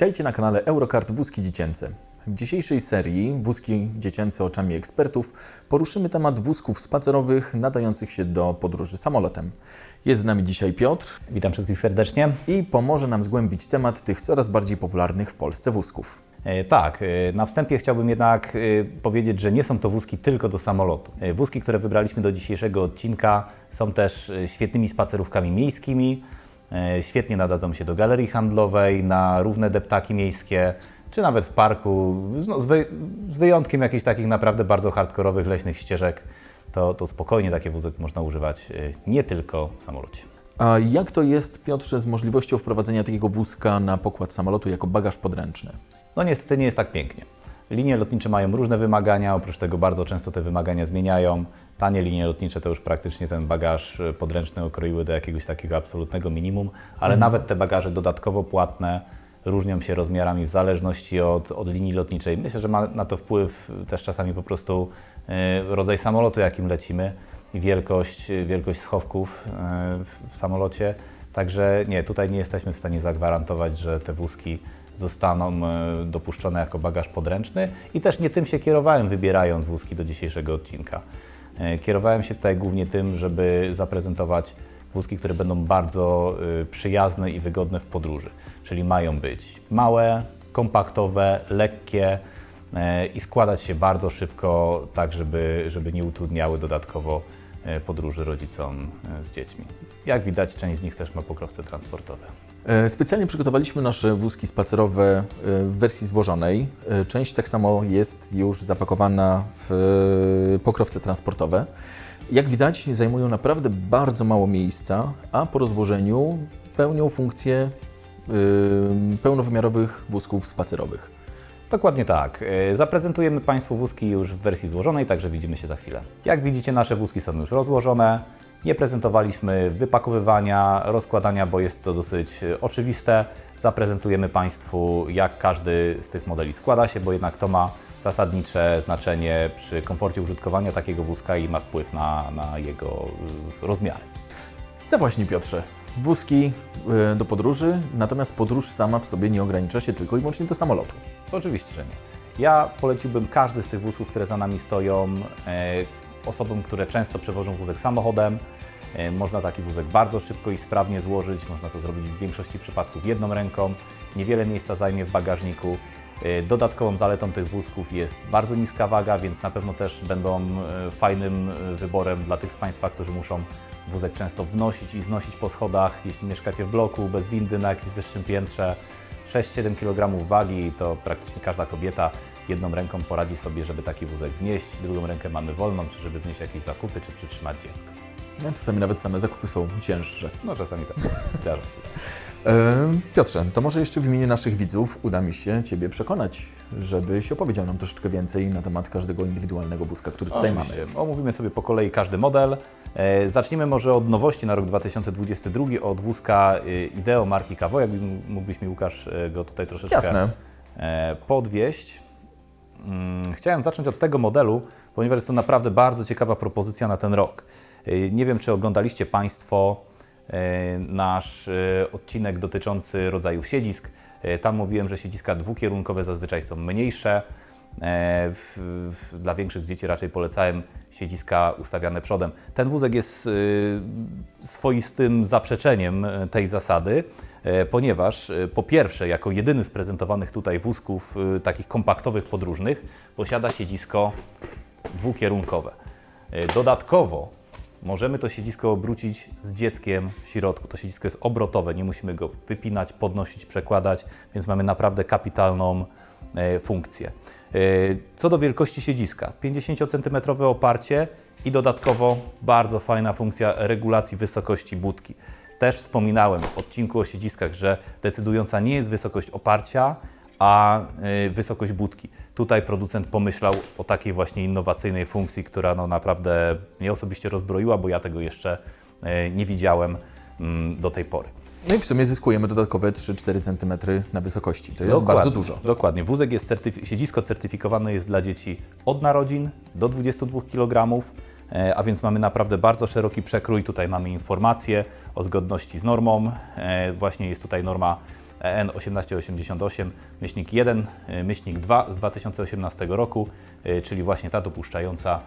Witajcie na kanale Eurokart Wózki Dziecięce. W dzisiejszej serii Wózki Dziecięce oczami ekspertów poruszymy temat wózków spacerowych nadających się do podróży samolotem. Jest z nami dzisiaj Piotr Witam wszystkich serdecznie. i pomoże nam zgłębić temat tych coraz bardziej popularnych w Polsce wózków. E, Tak, e, na wstępie chciałbym jednak e, powiedzieć, że nie są to wózki tylko do samolotu. Wózki, które wybraliśmy do dzisiejszego odcinka, są też świetnymi spacerówkami miejskimi. E, Świetnie nadadzą się do galerii handlowej, na równe deptaki miejskie, czy nawet w parku, z- no, z, wy, z wyjątkiem jakichś takich naprawdę bardzo hardkorowych leśnych ścieżek. To, to spokojnie takie wózek można używać e, nie tylko w samolocie. A jak to jest, Piotrze, z możliwością wprowadzenia takiego wózka na pokład samolotu jako bagaż podręczny? No niestety nie jest tak pięknie. Linie lotnicze mają różne wymagania, oprócz tego bardzo często te wymagania zmieniają. Tanie linie lotnicze to już praktycznie ten bagaż e, podręczny okroiły do jakiegoś takiego absolutnego minimum, ale nawet te bagaże dodatkowo płatne różnią się rozmiarami w zależności od, od linii lotniczej. Myślę, że ma na to wpływ też czasami po prostu e, rodzaj samolotu, jakim lecimy i wielkość, wielkość schowków e, w, samolocie. Także nie, tutaj nie jesteśmy w stanie zagwarantować, że te wózki zostaną e, dopuszczone jako bagaż podręczny i też nie tym się kierowałem, wybierając wózki do dzisiejszego odcinka. E, Kierowałem się tutaj głównie tym, żeby zaprezentować wózki, które będą bardzo e, przyjazne i wygodne w podróży. Czyli mają być małe, kompaktowe, lekkie e, i składać się bardzo szybko, tak żeby, żeby nie utrudniały dodatkowo e, podróży rodzicom z dziećmi. Jak widać, część z nich też ma pokrowce transportowe. E, Specjalnie przygotowaliśmy nasze wózki spacerowe e, w wersji złożonej. E, Część tak samo jest już zapakowana w pokrowce transportowe. Jak widać, zajmują naprawdę bardzo mało miejsca, a po rozłożeniu pełnią funkcję pełnowymiarowych wózków spacerowych. Dokładnie tak. Zaprezentujemy Państwu wózki już w wersji złożonej, także widzimy się za chwilę. Jak widzicie, nasze wózki są już rozłożone. Nie prezentowaliśmy wypakowywania, rozkładania, bo jest to dosyć e, oczywiste. Zaprezentujemy Państwu, jak każdy z tych modeli składa się, bo jednak to ma zasadnicze znaczenie przy komforcie użytkowania takiego wózka i ma wpływ na, na jego y, rozmiary. No właśnie, Piotrze. Wózki e, do podróży, natomiast podróż sama w sobie nie ogranicza się tylko i wyłącznie do samolotu. Oczywiście, że nie. Ja poleciłbym każdy z tych wózków, które za nami stoją, e, osobom, które często przewożą wózek samochodem. E, można taki wózek bardzo szybko i sprawnie złożyć. Można to zrobić w większości przypadków jedną ręką. Niewiele miejsca zajmie w bagażniku. E, Dodatkową zaletą tych wózków jest bardzo niska waga, więc na pewno też będą e, fajnym wyborem dla tych z Państwa, którzy muszą wózek często wnosić i znosić po schodach. Jeśli mieszkacie w bloku bez windy na jakimś wyższym piętrze, 6-7 kg wagi to praktycznie każda kobieta jedną ręką poradzi sobie, żeby taki wózek wnieść, drugą rękę mamy wolną, czy żeby wnieść jakieś zakupy, czy przytrzymać dziecko. No, Czasami nawet same zakupy są cięższe. No czasami tak, zdarza się. E, Piotrze, to może jeszcze w imieniu naszych widzów uda mi się Ciebie przekonać, żebyś opowiedział nam troszeczkę więcej na temat każdego indywidualnego wózka, który tutaj mamy. Oczywiście. Omówimy sobie po kolei każdy model. E, Zacznijmy może od nowości na rok 2022, od wózka e, Ideo marki Caво. Jakby mógłbyś mi Łukasz go tutaj troszeczkę Jasne. podwieść. Mm, Chciałem zacząć od tego modelu, ponieważ jest to naprawdę bardzo ciekawa propozycja na ten rok. E, Nie wiem, czy oglądaliście Państwo e, nasz e, odcinek dotyczący rodzajów siedzisk. Tam mówiłem, że siedziska dwukierunkowe zazwyczaj są mniejsze. E, W, w, dla większych dzieci raczej polecałem siedziska ustawiane przodem. Ten wózek jest y, swoistym zaprzeczeniem e, tej zasady, e, ponieważ po pierwsze, jako jedyny z prezentowanych tutaj wózków y, takich kompaktowych podróżnych, posiada siedzisko dwukierunkowe. Dodatkowo możemy to siedzisko obrócić z dzieckiem w środku. To siedzisko jest obrotowe, nie musimy go wypinać, podnosić, przekładać, więc mamy naprawdę kapitalną funkcję. E, Co do wielkości siedziska, 50 cm oparcie i dodatkowo bardzo fajna funkcja regulacji wysokości budki. Też wspominałem w odcinku o siedziskach, że decydująca nie jest wysokość oparcia, a y, wysokość budki. Tutaj producent pomyślał o takiej właśnie innowacyjnej funkcji, która no naprawdę mnie osobiście rozbroiła, bo ja tego jeszcze y, nie widziałem mm, do tej pory. No i w sumie zyskujemy dodatkowe 3-4 cm na wysokości. To jest Dokładnie, bardzo dużo. Dokładnie. Wózek jest certyfi- siedzisko certyfikowane jest dla dzieci od narodzin do 22 kg, e, a więc mamy naprawdę bardzo szeroki przekrój. Tutaj mamy informacje o zgodności z normą. E, Właśnie jest tutaj norma EN 1888, myślnik 1, e, myślnik 2 z 2018 roku, czyli właśnie ta dopuszczająca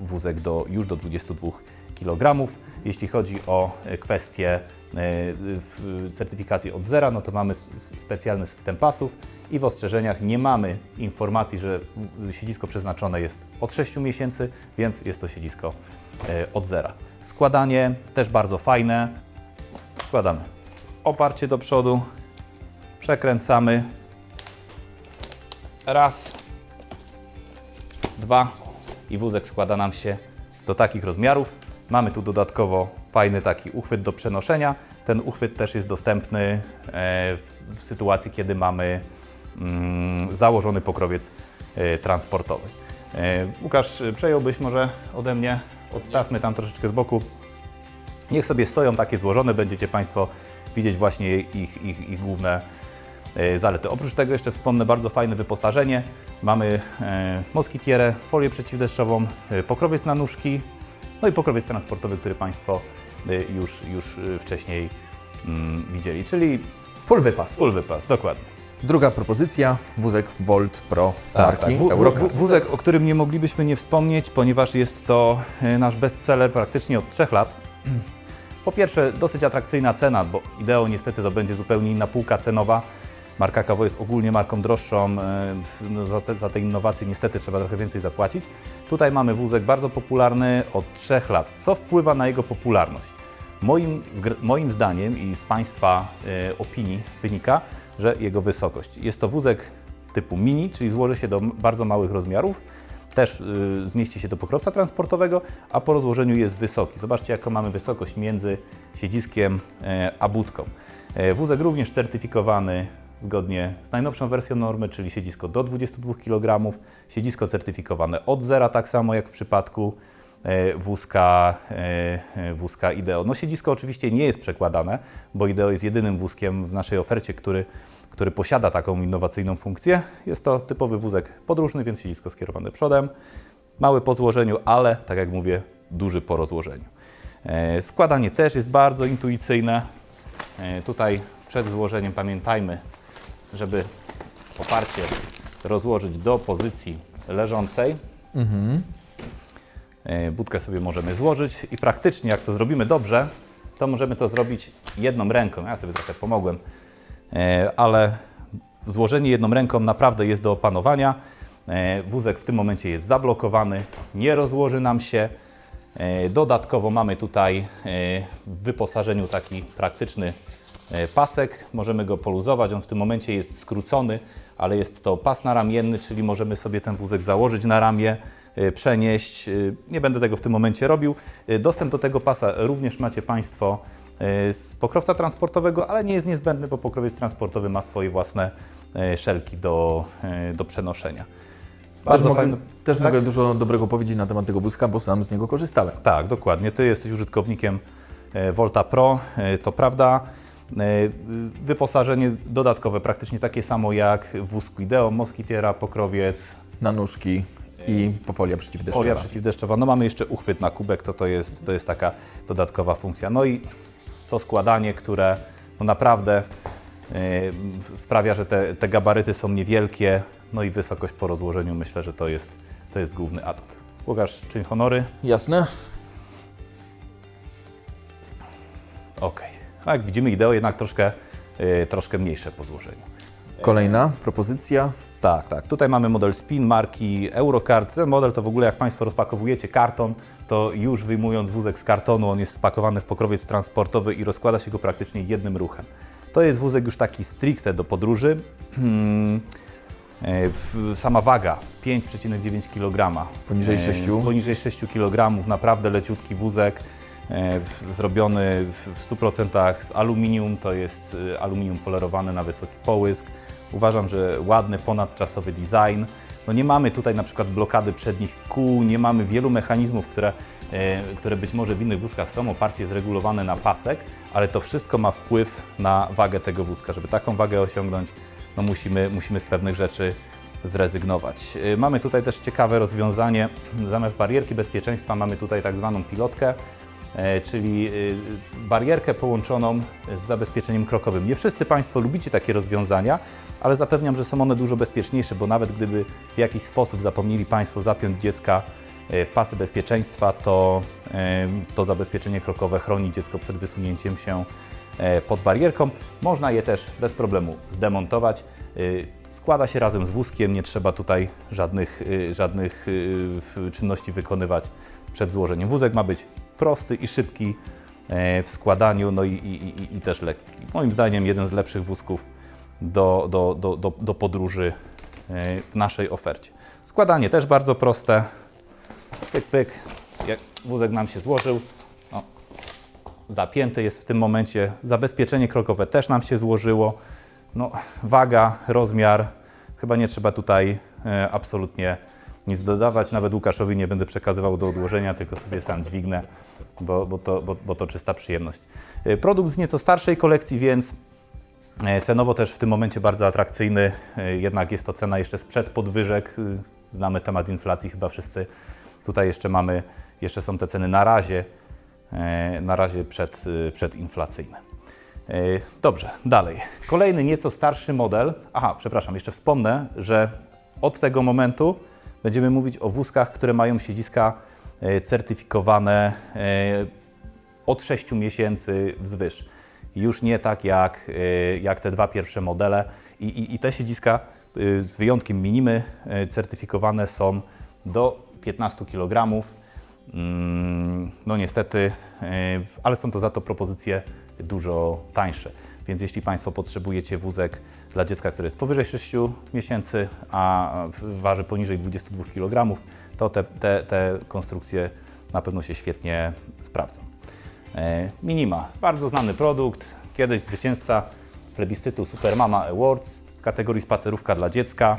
wózek do, już do 22 kg. Jeśli chodzi o e, kwestię e, certyfikacji od zera, no to mamy specjalny system pasów i w ostrzeżeniach nie mamy informacji, że siedzisko przeznaczone jest od 6 miesięcy, więc jest to siedzisko e, od zera. Składanie też bardzo fajne. Składamy oparcie do przodu, przekręcamy. Raz, dwa i wózek składa nam się do takich rozmiarów. Mamy tu dodatkowo fajny taki uchwyt do przenoszenia. Ten uchwyt też jest dostępny e, w, sytuacji, kiedy mamy mm, założony pokrowiec e, transportowy. E, Łukasz, przejąłbyś może ode mnie, odstawmy tam troszeczkę z boku. Niech sobie stoją takie złożone, będziecie Państwo widzieć właśnie ich, ich, ich główne zalety. Oprócz tego jeszcze wspomnę bardzo fajne wyposażenie. Mamy e, moskitierę, folię przeciwdeszczową, e, pokrowiec na nóżki, no i pokrowiec transportowy, który Państwo e, już, już e, wcześniej mm, widzieli, czyli Full wypas. full wypas, dokładnie. Druga propozycja, wózek Volt Pro marki Tak, wó- Wózek, o którym nie moglibyśmy nie wspomnieć, ponieważ jest to e, nasz bestseller praktycznie od trzech lat. Po pierwsze, dosyć atrakcyjna cena, bo Ideo niestety to będzie zupełnie inna półka cenowa. Marka Kawo jest ogólnie marką droższą, e, no za, te, za te innowacje niestety trzeba trochę więcej zapłacić. Tutaj mamy wózek bardzo popularny od trzech lat. Co wpływa na jego popularność? Moim, moim zdaniem i z Państwa e, opinii wynika, że jego wysokość. Jest to wózek typu mini, czyli złoży się do bardzo małych rozmiarów. Też y, zmieści się do pokrowca transportowego, a po rozłożeniu jest wysoki. Zobaczcie, jaką mamy wysokość między siedziskiem e, a budką. E, wózek również certyfikowany zgodnie z najnowszą wersją normy, czyli siedzisko do 22 kg, siedzisko certyfikowane od zera, tak samo jak w przypadku e, wózka, e, e, wózka Ideo. No siedzisko oczywiście nie jest przekładane, bo Ideo jest jedynym wózkiem w naszej ofercie, który, który posiada taką innowacyjną funkcję. Jest to typowy wózek podróżny, więc siedzisko skierowane przodem. Mały po złożeniu, ale tak jak mówię, duży po rozłożeniu. Składanie też jest bardzo intuicyjne. Tutaj przed złożeniem pamiętajmy, żeby oparcie rozłożyć do pozycji leżącej. E, Budkę sobie możemy złożyć i praktycznie jak to zrobimy dobrze, to możemy to zrobić jedną ręką. Ja sobie trochę pomogłem, E, ale złożenie jedną ręką naprawdę jest do opanowania. E, Wózek w tym momencie jest zablokowany, nie rozłoży nam się. Dodatkowo mamy tutaj w wyposażeniu taki praktyczny pasek. Możemy go poluzować. On w tym momencie jest skrócony, ale jest to pas naramienny, czyli możemy sobie ten wózek założyć na ramię, e, przenieść. E, Nie będę tego w tym momencie robił. E, Dostęp do tego pasa również macie Państwo e, z pokrowca transportowego, ale nie jest niezbędny, bo pokrowiec transportowy ma swoje własne e, szelki do, e, do przenoszenia. Też, Bardzo mogę, fajny- też tak? mogę dużo dobrego powiedzieć na temat tego wózka, bo sam z niego korzystałem. Tak, dokładnie. Ty jesteś użytkownikiem e, Volta Pro, e, to prawda. E, Wyposażenie dodatkowe, praktycznie takie samo jak w wózku Ideo, Moskitiera, pokrowiec, Na nóżki i folia folia przeciwdeszczowa. przeciwdeszczowa. No mamy jeszcze uchwyt na kubek, to, to, jest, to jest taka dodatkowa funkcja. No i to składanie, które no naprawdę e, sprawia, że te, te gabaryty są niewielkie, no i wysokość po rozłożeniu myślę, że to jest, to jest główny atut. Łukasz, czyń honory. Jasne? Ok. A jak widzimy, ideo jednak troszkę, y, troszkę mniejsze po złożeniu. Kolejna propozycja. Tak, tak. Tutaj mamy model Spin marki Eurocard. Ten model to w ogóle jak Państwo rozpakowujecie karton, to już wyjmując wózek z kartonu, on jest spakowany w pokrowiec transportowy i rozkłada się go praktycznie jednym ruchem. To jest wózek już taki stricte do podróży. Hmm, e, Sama waga 5,9 kg. Poniżej E, sześciu. Poniżej 6 kg, naprawdę leciutki wózek. E, Zrobiony w w 100% z aluminium, to jest e, aluminium polerowane na wysoki połysk. Uważam, że ładny, ponadczasowy design. No nie mamy tutaj na przykład blokady przednich kół, nie mamy wielu mechanizmów, które, e, które być może w innych wózkach są. Oparcie jest regulowane na pasek, ale to wszystko ma wpływ na wagę tego wózka. Żeby taką wagę osiągnąć, no musimy, musimy z pewnych rzeczy zrezygnować. Mamy tutaj też ciekawe rozwiązanie. Zamiast barierki bezpieczeństwa mamy tutaj tak zwaną pilotkę. E, czyli y, barierkę połączoną z zabezpieczeniem krokowym. Nie wszyscy Państwo lubicie takie rozwiązania, ale zapewniam, że są one dużo bezpieczniejsze, bo nawet gdyby w jakiś sposób zapomnieli Państwo zapiąć dziecka e, w pasy bezpieczeństwa, to e, to zabezpieczenie krokowe chroni dziecko przed wysunięciem się e, pod barierką. Można je też bez problemu zdemontować. Składa się razem z wózkiem, nie trzeba tutaj żadnych, żadnych czynności wykonywać przed złożeniem. Wózek ma być prosty i szybki e, w składaniu, no i, i, i, też lekki. Moim zdaniem jeden z lepszych wózków do, do, do, do, do podróży e, w naszej ofercie. Składanie też bardzo proste. Pyk, pyk. Jak wózek nam się złożył, o, zapięty jest w tym momencie. Zabezpieczenie krokowe też nam się złożyło. No, waga, rozmiar, chyba nie trzeba tutaj e, absolutnie nic dodawać. Nawet Łukaszowi nie będę przekazywał do odłożenia, tylko sobie sam dźwignę, bo, bo, to, bo, bo to czysta przyjemność. E, produkt z nieco starszej kolekcji, więc e, cenowo też w tym momencie bardzo atrakcyjny. E, jednak jest to cena jeszcze sprzed podwyżek. Znamy temat inflacji chyba wszyscy. Tutaj jeszcze mamy, jeszcze są te ceny na razie, na razie przed, przedinflacyjne. Dobrze, dalej. Kolejny nieco starszy model. Aha, przepraszam, jeszcze wspomnę, że od tego momentu będziemy mówić o wózkach, które mają siedziska e, certyfikowane e, od 6 miesięcy wzwyż. Już nie tak jak, e, jak te dwa pierwsze modele. I, i, i te siedziska z wyjątkiem minimy certyfikowane są do 15 kg. Mm, No niestety, ale są to za to propozycje dużo tańsze. Więc jeśli Państwo potrzebujecie wózek dla dziecka, które jest powyżej 6 miesięcy, a waży poniżej 22 kg, to te, te, te konstrukcje na pewno się świetnie sprawdzą. E, Minima, bardzo znany produkt, kiedyś zwycięzca plebiscytu Supermama Awards w kategorii spacerówka dla dziecka.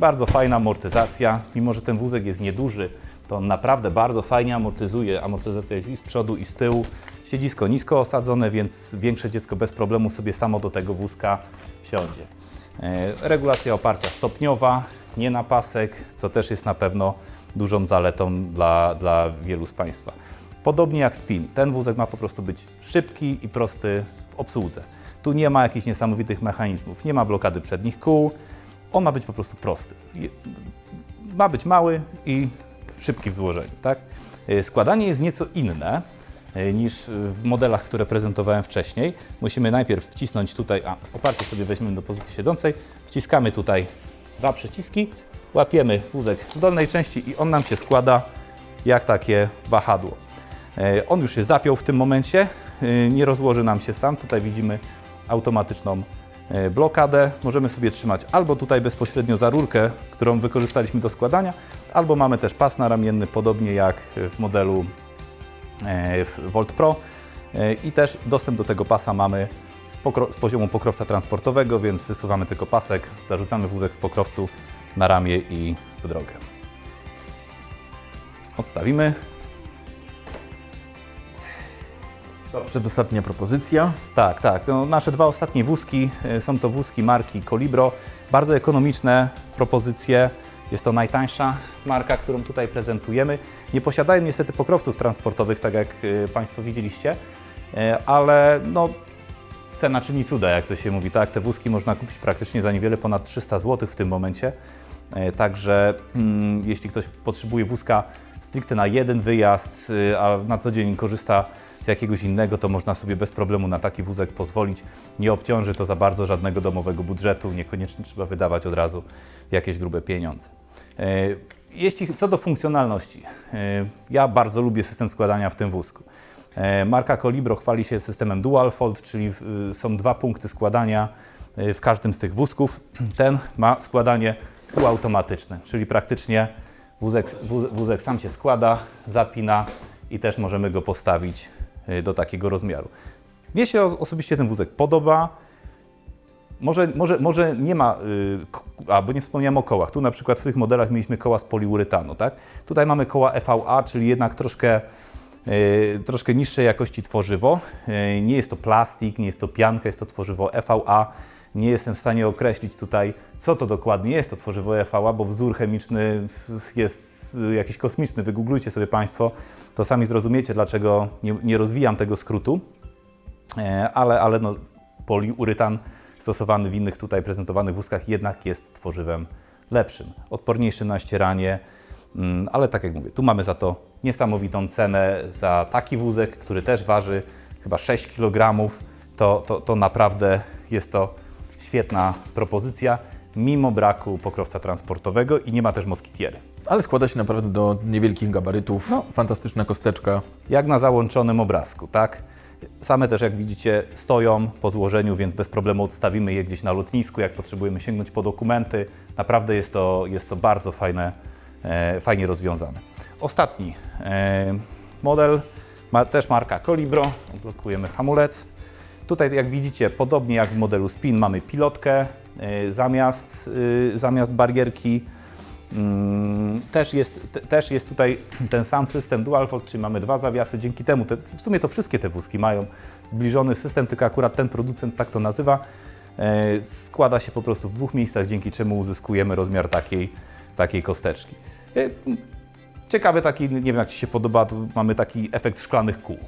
Bardzo fajna amortyzacja, mimo że ten wózek jest nieduży, to naprawdę bardzo fajnie amortyzuje. Amortyzacja jest i z przodu, i z tyłu. Siedzisko nisko osadzone, więc większe dziecko bez problemu sobie samo do tego wózka wsiądzie. E, Regulacja oparcia stopniowa, nie na pasek, co też jest na pewno dużą zaletą dla, dla wielu z Państwa. Podobnie jak Spin, ten wózek ma po prostu być szybki i prosty w obsłudze. Tu nie ma jakichś niesamowitych mechanizmów, nie ma blokady przednich kół, on ma być po prostu prosty. Ma być mały i szybki w złożeniu, tak? E, Składanie jest nieco inne e, niż w modelach, które prezentowałem wcześniej. Musimy najpierw wcisnąć tutaj, a oparcie sobie weźmiemy do pozycji siedzącej, wciskamy tutaj dwa przyciski, łapiemy wózek w dolnej części i on nam się składa jak takie wahadło. E, On już się zapiął w tym momencie, nie rozłoży nam się sam. Tutaj widzimy automatyczną blokadę. Możemy sobie trzymać albo tutaj bezpośrednio za rurkę, którą wykorzystaliśmy do składania, albo mamy też pas naramienny, podobnie jak w modelu e, Volt Pro. E, I też dostęp do tego pasa mamy z, z poziomu pokrowca transportowego, więc wysuwamy tylko pasek, zarzucamy wózek w pokrowcu na ramię i w drogę. Odstawimy. Przedostatnia propozycja. Tak, tak. To nasze dwa ostatnie wózki e, są to wózki marki Colibro. Bardzo ekonomiczne propozycje. Jest to najtańsza marka, którą tutaj prezentujemy. Nie posiadają niestety pokrowców transportowych, tak jak e, Państwo widzieliście, e, ale no, cena czyni cuda, jak to się mówi. Tak, te wózki można kupić praktycznie za niewiele ponad 300 zł w tym momencie. E, Także mm, jeśli ktoś potrzebuje wózka stricte na jeden wyjazd, y, a na co dzień korzysta z jakiegoś innego, to można sobie bez problemu na taki wózek pozwolić. Nie obciąży to za bardzo żadnego domowego budżetu, niekoniecznie trzeba wydawać od razu jakieś grube pieniądze. E, Jeśli co do funkcjonalności, e, ja bardzo lubię system składania w tym wózku. E, Marka Colibro chwali się systemem Dual Fold, czyli y, są dwa punkty składania w każdym z tych wózków. Ten ma składanie półautomatyczne, czyli praktycznie wózek, wóz- wózek sam się składa, zapina i też możemy go postawić y, do takiego rozmiaru. Mnie się osobiście ten wózek podoba. Może, może, może nie ma, y, a bo nie wspomniałem o kołach. Tu na przykład w tych modelach mieliśmy koła z poliuretanu, tak? Tutaj mamy koła EVA, czyli jednak troszkę, y, troszkę niższej jakości tworzywo. Y, nie jest to plastik, nie jest to pianka, jest to tworzywo EVA, Nie jestem w stanie określić tutaj, co to dokładnie jest to tworzywo EFA, bo wzór chemiczny jest jakiś kosmiczny. Wygooglujcie sobie Państwo, to sami zrozumiecie, dlaczego nie, nie rozwijam tego skrótu. E, ale, ale no, poliuretan stosowany w innych tutaj prezentowanych wózkach jednak jest tworzywem lepszym, odporniejszym na ścieranie, mm, ale tak jak mówię, tu mamy za to niesamowitą cenę za taki wózek, który też waży chyba 6 kg, to, to, to naprawdę jest to świetna propozycja, mimo braku pokrowca transportowego i nie ma też moskitiery. Ale składa się naprawdę do niewielkich gabarytów. No. Fantastyczna kosteczka. jak na załączonym obrazku, tak? Same też, jak widzicie, stoją po złożeniu, więc bez problemu odstawimy je gdzieś na lotnisku, jak potrzebujemy sięgnąć po dokumenty. Naprawdę jest to, jest to bardzo fajne, e, fajnie rozwiązane. Ostatni e, model, ma też marka Colibro. Blokujemy hamulec. Tutaj, jak widzicie, podobnie jak w modelu Spin, mamy pilotkę e, zamiast, e, zamiast barierki. Mm, Też jest, te- też jest tutaj ten sam system DualFold, czyli mamy dwa zawiasy. Dzięki temu, te, w sumie to wszystkie te wózki mają zbliżony system, tylko akurat ten producent tak to nazywa. E, składa się po prostu w dwóch miejscach, dzięki czemu uzyskujemy rozmiar takiej, takiej kosteczki. E, ciekawy taki, nie wiem jak Ci się podoba, mamy taki efekt szklanych kół.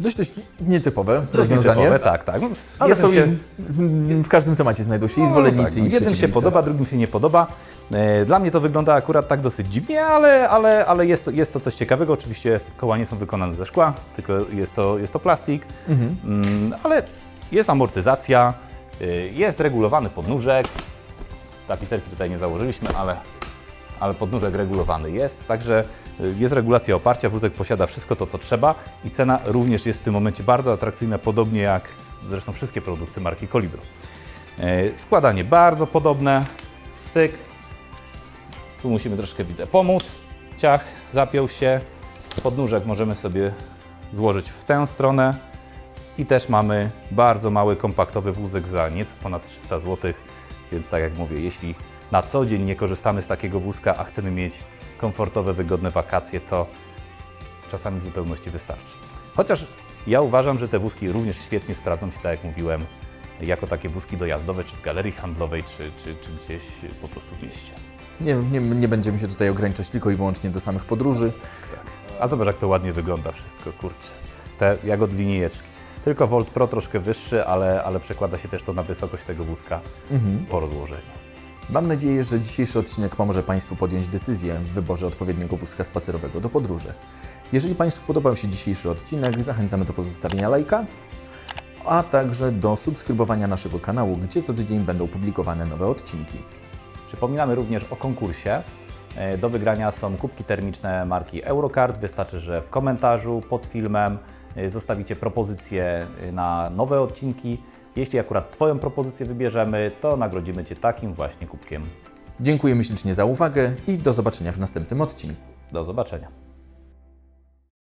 Dość, dość nietypowe rozwiązanie. Nietypowe, tak, tak. No, Ale są się- w, w każdym temacie znajdą się i zwolennicy, tak, i Jednym się podoba, drugim się nie podoba. E, Dla mnie to wygląda akurat tak dosyć dziwnie, ale, ale, ale jest, to, jest to coś ciekawego. Oczywiście koła nie są wykonane ze szkła, tylko jest to, jest to plastik. Mm, ale jest amortyzacja, y, jest regulowany podnóżek. Tapicerki tutaj nie założyliśmy, ale, ale podnóżek regulowany jest. Także y, jest regulacja oparcia, wózek posiada wszystko to, co trzeba i cena również jest w tym momencie bardzo atrakcyjna, podobnie jak zresztą wszystkie produkty marki Colibro. E, Składanie bardzo podobne. Tyk. Tu musimy troszkę, widzę, pomóc. Ciach, zapiął się. Podnóżek możemy sobie złożyć w tę stronę. I też mamy bardzo mały, kompaktowy wózek za nieco ponad 300 zł. Więc tak jak mówię, jeśli na co dzień nie korzystamy z takiego wózka, a chcemy mieć komfortowe, wygodne wakacje, to czasami w zupełności wystarczy. Chociaż ja uważam, że te wózki również świetnie sprawdzą się, tak jak mówiłem, jako takie wózki dojazdowe, czy w galerii handlowej, czy, czy, czy gdzieś po prostu w mieście. Nie, nie, nie będziemy się tutaj ograniczać tylko i wyłącznie do samych podróży. Tak. A zobacz, jak to ładnie wygląda wszystko, kurczę. Te jak od linijeczki. Tylko Volt Pro troszkę wyższy, ale, ale przekłada się też to na wysokość tego wózka po rozłożeniu. Mam nadzieję, że dzisiejszy odcinek pomoże Państwu podjąć decyzję w wyborze odpowiedniego wózka spacerowego do podróży. Jeżeli Państwu podobał się dzisiejszy odcinek, zachęcamy do pozostawienia lajka, a także do subskrybowania naszego kanału, gdzie co tydzień będą publikowane nowe odcinki. Przypominamy również o konkursie. E, Do wygrania są kubki termiczne marki Eurocard. Wystarczy, że w komentarzu pod filmem e, zostawicie propozycje e, na nowe odcinki. Jeśli akurat Twoją propozycję wybierzemy, to nagrodzimy Cię takim właśnie kubkiem. Dziękujemy ślicznie za uwagę i do zobaczenia w następnym odcinku. Do zobaczenia.